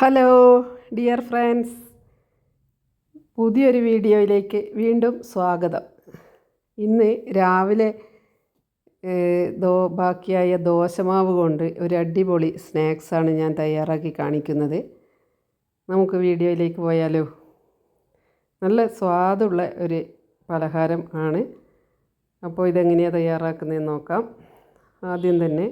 Hello dear friends പുതിയൊരു വീഡിയോയിലേക്ക് വീണ്ടും സ്വാഗതം. ഇന്ന് രാവിലെ ദോ ബാക്കിയായ ദോശമാവ് കൊണ്ട് ഒരു അടിപൊളി സ്നാക്സാണ് ഞാൻ തയ്യാറാക്കി കാണിക്കുന്നത്. നമുക്ക് വീഡിയോയിലേക്ക് പോയാലോ? നല്ല സ്വാദുള്ള ഒരു പലഹാരം ആണ്. അപ്പോൾ ഇതെങ്ങനെയാണ് തയ്യാറാക്കുന്നതെന്ന് നോക്കാം. ആദ്യം തന്നെ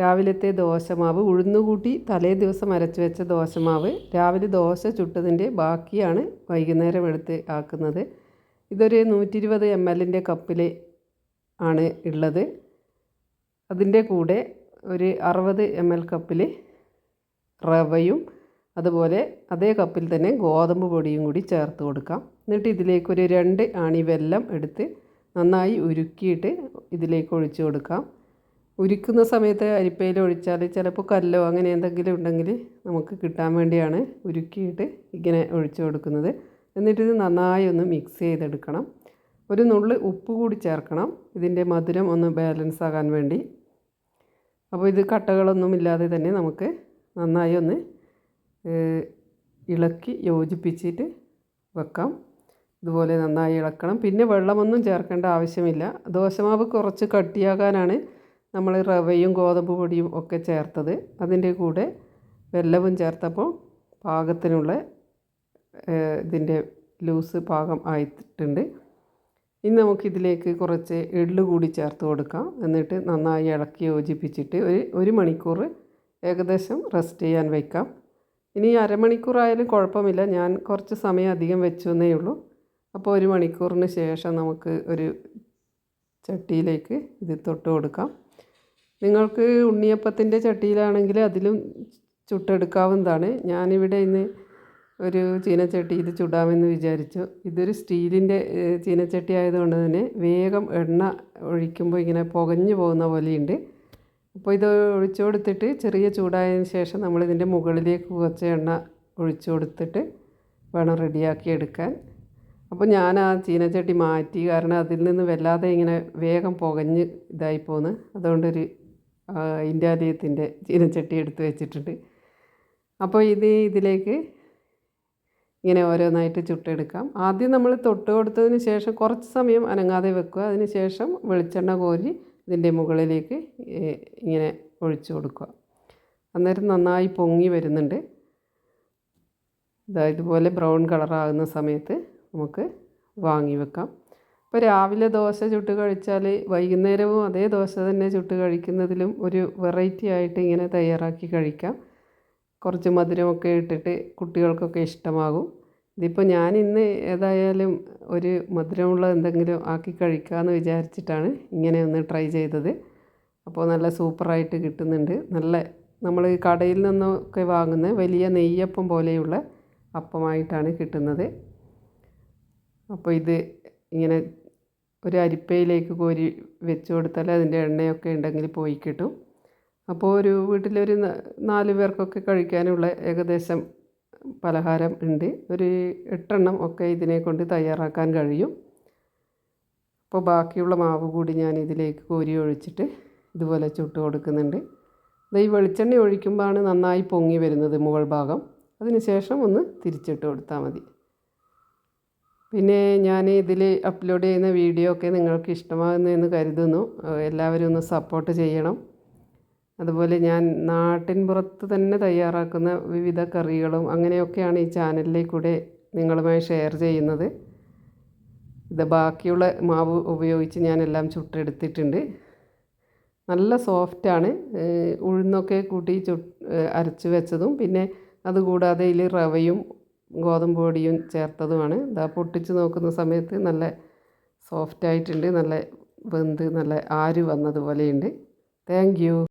രാവിലത്തെ ദോശമാവ്. ഉഴുന്നുകൂട്ടി തലേ ദിവസം അരച്ച് വെച്ച ദോശമാവ്. രാവിലെ ദോശ ചുട്ടതിന്റെ ബാക്കിയാണ് വൈകുന്നേരം എടുത്ത് ആക്കുന്നത്. ഇതൊരു നൂറ്റി ഇരുപത് എം എല്ലിന്റെ കപ്പിൽ ആണ് ഉള്ളത്. അതിന്റെ കൂടെ ഒരു അറുപത് എം എൽ കപ്പിൽ റവയും അതുപോലെ അതേ കപ്പിൽ തന്നെ ഗോതമ്പ് പൊടിയും കൂടി ചേർത്ത് കൊടുക്കാം. എന്നിട്ട് ഇതിലേക്കൊരു രണ്ട് ആണി വെല്ലം എടുത്ത് നന്നായി ഉരുക്കിയിട്ട് ഇതിലേക്ക് ഒഴിച്ചു കൊടുക്കാം. ഉരുക്കുന്ന സമയത്ത് അരിപ്പയിൽ ഒഴിച്ചാൽ ചിലപ്പോൾ കല്ലോ അങ്ങനെ എന്തെങ്കിലും ഉണ്ടെങ്കിൽ നമുക്ക് കിട്ടാൻ വേണ്ടിയാണ് ഉരുക്കിയിട്ട് ഇങ്ങനെ ഒഴിച്ചു കൊടുക്കുന്നത്. എന്നിട്ട് ഇത് നന്നായി ഒന്ന് മിക്സ് ചെയ്തെടുക്കണം. ഒരു നുള്ള് ഉപ്പ് കൂടി ചേർക്കണം. ഇതിന്റെ മധുരം ഒന്ന് ബാലൻസ് ആകാൻ വേണ്ടി. അപ്പോൾ ഇത് കട്ടകളൊന്നും ഇല്ലാതെ തന്നെ നമുക്ക് നന്നായി ഒന്ന് ഇളക്കി യോജിപ്പിച്ചിട്ട് വെക്കാം. ഇതുപോലെ നന്നായി ഇളക്കണം. പിന്നെ വെള്ളമൊന്നും ചേർക്കേണ്ട ആവശ്യമില്ല. ദോശമാവ് കുറച്ച് കട്ടിയാകാനാണ് നമ്മൾ റവയും ഗോതമ്പ് പൊടിയും ഒക്കെ ചേർത്തത് അതിന്റെ കൂടെ വെല്ലവും ചേർത്തപ്പോൾ പാകത്തിനുള്ള ഇതിന്റെ ലൂസ് പാകം ആയിട്ടുണ്ട്. ഇനി നമുക്കിതിലേക്ക് കുറച്ച് എള്ള് കൂടി ചേർത്ത് കൊടുക്കാം. എന്നിട്ട് നന്നായി ഇളക്കി യോജിപ്പിച്ചിട്ട് ഒരു ഒരു മണിക്കൂർ ഏകദേശം റെസ്റ്റ് ചെയ്യാൻ വയ്ക്കാം ഇനി അരമണിക്കൂറായാലും കുഴപ്പമില്ല. ഞാൻ കുറച്ച് സമയം അധികം വെച്ചു എന്നേ ഉള്ളൂ. അപ്പോൾ ഒരു മണിക്കൂറിന് ശേഷം നമുക്ക് ഒരു ചട്ടിയിലേക്ക് ഇത് തൊട്ട് കൊടുക്കാം. നിങ്ങൾക്ക് ഉണ്ണിയപ്പത്തിന്റെ ചട്ടിയിലാണെങ്കിൽ അതിലും ചുട്ടെടുക്കാവുന്നതാണ്. ഞാനിവിടെ ഇന്ന് ഒരു ചീനച്ചട്ടിയിൽ ചുടാമെന്ന് വിചാരിച്ചു. ഇതൊരു സ്റ്റീലിന്റെ ചീനച്ചട്ടി ആയതുകൊണ്ട് തന്നെ വേഗം എണ്ണ ഒഴിക്കുമ്പോൾ ഇങ്ങനെ പുകഞ്ഞു പോകുന്ന പോലെയുണ്ട്. അപ്പോൾ ഇത് ഒഴിച്ചു കൊടുത്തിട്ട് ചെറിയ ചൂടായതിന് ശേഷം നമ്മളിതിന്റെ മുകളിലേക്ക് കുറച്ച് എണ്ണ ഒഴിച്ചു കൊടുത്തിട്ട് വേണം റെഡിയാക്കി എടുക്കാൻ. അപ്പോൾ ഞാൻ ആ ചീനച്ചട്ടി മാറ്റി കാരണം അതിൽ നിന്ന് വല്ലാതെ ഇങ്ങനെ വേഗം പുകഞ്ഞ് ഇതായി പോന്ന്. അതുകൊണ്ടൊരു ഇന്ത്യാലയത്തിന്റെ ചീനച്ചട്ടി എടുത്ത് വെച്ചിട്ടുണ്ട്. അപ്പോൾ ഇത് ഇതിലേക്ക് ഇങ്ങനെ ഓരോന്നായിട്ട് ചുട്ടെടുക്കാം. ആദ്യം നമ്മൾ തൊട്ട് കൊടുത്തതിന് ശേഷം കുറച്ച് സമയം അനങ്ങാതെ വെക്കുക. അതിന് ശേഷം വെളിച്ചെണ്ണ കോരി ഇതിന്റെ മുകളിലേക്ക് ഇങ്ങനെ ഒഴിച്ചു കൊടുക്കുക. അന്നേരം നന്നായി പൊങ്ങി വരുന്നുണ്ട്. ഇതാ ഇതുപോലെ ബ്രൗൺ കളറാകുന്ന സമയത്ത് നമുക്ക് വാങ്ങി വെക്കാം. ഇപ്പോൾ രാവിലെ ദോശ ചുട്ട് കഴിച്ചാൽ വൈകുന്നേരവും അതേ ദോശ തന്നെ ചുട്ട് കഴിക്കുന്നതിലും ഒരു വെറൈറ്റി ആയിട്ട് ഇങ്ങനെ തയ്യാറാക്കി കഴിക്കാം. കുറച്ച് മധുരമൊക്കെ ഇട്ടിട്ട് കുട്ടികൾക്കൊക്കെ ഇഷ്ടമാകും. ഇതിപ്പോൾ ഞാൻ ഇന്ന് ഏതായാലും ഒരു മധുരമുള്ള എന്തെങ്കിലും ആക്കി കഴിക്കാമെന്ന് വിചാരിച്ചിട്ടാണ് ഇങ്ങനെ ഒന്ന് ട്രൈ ചെയ്തത്. അപ്പോൾ നല്ല സൂപ്പറായിട്ട് കിട്ടുന്നുണ്ട്. നല്ല നമ്മൾ കടയിൽ നിന്നൊക്കെ വാങ്ങുന്ന വലിയ നെയ്യപ്പം പോലെയുള്ള അപ്പമായിട്ടാണ് കിട്ടുന്നത്. അപ്പോൾ ഇത് ഇങ്ങനെ ഒരു അരിപ്പയിലേക്ക് കോരി വെച്ച് കൊടുത്താൽ അതിന്റെ എണ്ണയൊക്കെ ഉണ്ടെങ്കിൽ പോയി കിട്ടും. അപ്പോൾ ഒരു വീട്ടിലൊരു നാല് പേർക്കൊക്കെ കഴിക്കാനുള്ള ഏകദേശം പലഹാരം ഉണ്ട്. ഒരു എട്ടെണ്ണം ഒക്കെ ഇതിനെ കൊണ്ട് തയ്യാറാക്കാൻ കഴിയും. അപ്പോൾ ബാക്കിയുള്ള മാവ് കൂടി ഞാൻ ഇതിലേക്ക് കോരി ഒഴിച്ചിട്ട് ഇതുപോലെ ചുട്ട് കൊടുക്കുന്നുണ്ട്. ഈ വെളിച്ചെണ്ണ ഒഴിക്കുമ്പോഴാണ് നന്നായി പൊങ്ങി വരുന്നത് മുകൾ ഭാഗം. അതിന് ശേഷം ഒന്ന് തിരിച്ചിട്ട് കൊടുത്താൽ മതി. പിന്നെ ഞാൻ ഇതിൽ അപ്ലോഡ് ചെയ്യുന്ന വീഡിയോ ഒക്കെ നിങ്ങൾക്ക് ഇഷ്ടമാകുന്നു എന്ന് കരുതുന്നു. എല്ലാവരും ഒന്ന് സപ്പോർട്ട് ചെയ്യണം. അതുപോലെ ഞാൻ നാട്ടിൻ പുറത്ത് തന്നെ തയ്യാറാക്കുന്ന വിവിധ കറികളും അങ്ങനെയൊക്കെയാണ് ഈ ചാനലിലേക്കൂടെ നിങ്ങളുമായി ഷെയർ ചെയ്യുന്നത്. ഇത് ബാക്കിയുള്ള മാവ് ഉപയോഗിച്ച് ഞാനെല്ലാം ചുട്ടെടുത്തിട്ടുണ്ട്. നല്ല സോഫ്റ്റാണ് ഉഴുന്നൊക്കെ കൂട്ടി ചു അരച്ച് വെച്ചതും പിന്നെ അതുകൂടാതെ ഇതിൽ റവയും ഗോതമ്പ് പൊടിയും ചേർത്തതുമാണ്. ഇതാ പൊട്ടിച്ച് നോക്കുന്ന സമയത്ത് നല്ല സോഫ്റ്റ് ആയിട്ടുണ്ട് നല്ല വെന്ത് നല്ല ആര് വന്നതുപോലെയുണ്ട്. താങ്ക്